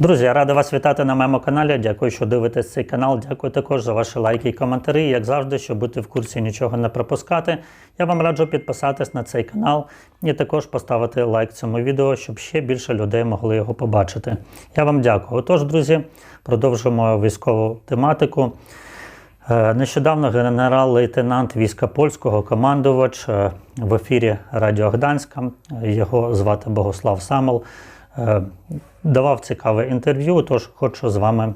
Друзі, я радий вас вітати на моєму каналі. Дякую, що дивитесь цей канал. Дякую також за ваші лайки і коментарі. Як завжди, щоб бути в курсі нічого не пропускати. Я вам раджу підписатись на цей канал і також поставити лайк цьому відео, щоб ще більше людей могли його побачити. Я вам дякую. Отож, друзі, продовжуємо військову тематику. Е, Нещодавно генерал-лейтенант війська польського командувач е, в ефірі Радіо Гданська, е, його звати Богослав Самол, давав цікаве інтерв'ю. Тож хочу з вами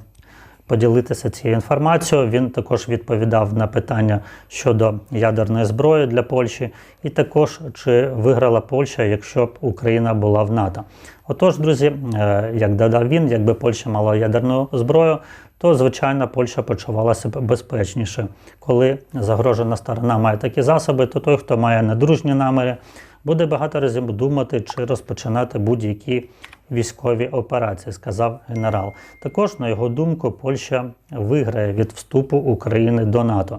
поділитися цією інформацією. Він також відповідав на питання щодо ядерної зброї для Польщі, і також чи виграла Польща, якщо б Україна була в НАТО. Отож, друзі, е, як додав він, якби Польща мала ядерну зброю, то звичайно Польща почувалася б безпечніше. Коли загрожена сторона має такі засоби, то той, хто має недружні наміри, буде багато разів думати чи розпочинати будь-які військові операції, сказав генерал. Також, на його думку, Польща виграє від вступу України до НАТО.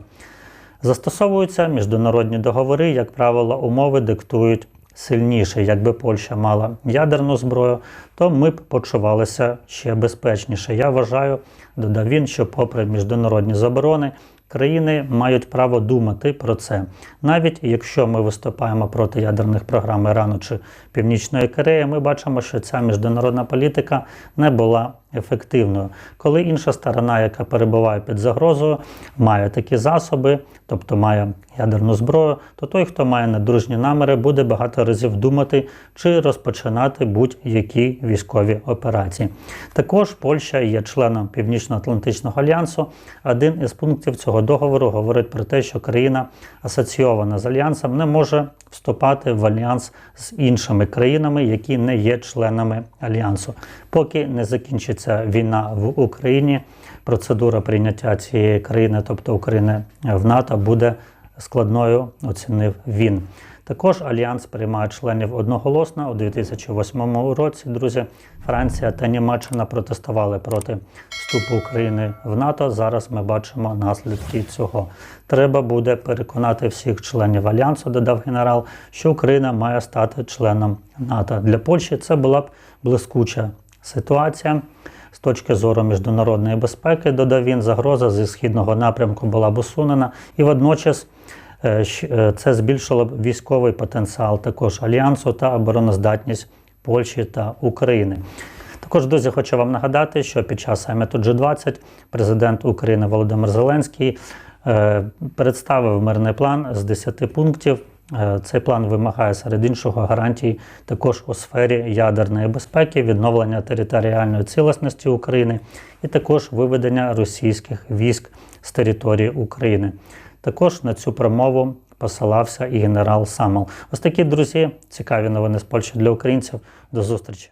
Застосовуються міжнародні договори, як правило, умови диктують сильніше. Якби Польща мала ядерну зброю, то ми б почувалися ще безпечніше. Я вважаю, додав він, що, попри міжнародні заборони, країни мають право думати про це. Навіть якщо ми виступаємо проти ядерних програм Ірану чи Північної Кореї, ми бачимо, що ця міжнародна політика не була ефективною. Коли інша сторона, яка перебуває під загрозою, має такі засоби, тобто має ядерну зброю, то той, хто має недружні наміри, буде багато разів думати чи розпочинати будь-які військові операції. Також Польща є членом Північно-Атлантичного альянсу. Один із пунктів цього договору говорить про те, що країна асоційована з альянсом не може вступати в альянс з іншими країнами, які не є членами альянсу. Поки не закінчиться війна в Україні, процедура прийняття цієї країни, тобто України в НАТО, буде складною, оцінив він. Також альянс приймає членів одноголосно у 2008 році. Друзі, Франція та Німеччина протестували проти вступу України в НАТО. Зараз ми бачимо наслідки цього. Треба буде переконати всіх членів альянсу, додав генерал, що Україна має стати членом НАТО. Для Польщі це була б блискуча ситуація. З точки зору міжнародної безпеки, додав він, загроза зі східного напрямку була б усунена, і водночас це збільшило військовий потенціал також альянсу та обороноздатність Польщі та України. Також, друзі, хочу вам нагадати, що під час саміту G20 президент України Володимир Зеленський е, представив мирний план з 10 пунктів. Е, Цей план вимагає серед іншого гарантій також у сфері ядерної безпеки, відновлення територіальної цілісності України і також виведення російських військ з території України. Також на цю промову посилався і генерал Самал. Ось такі друзі, цікаві новини з Польщі для українців. До зустрічі.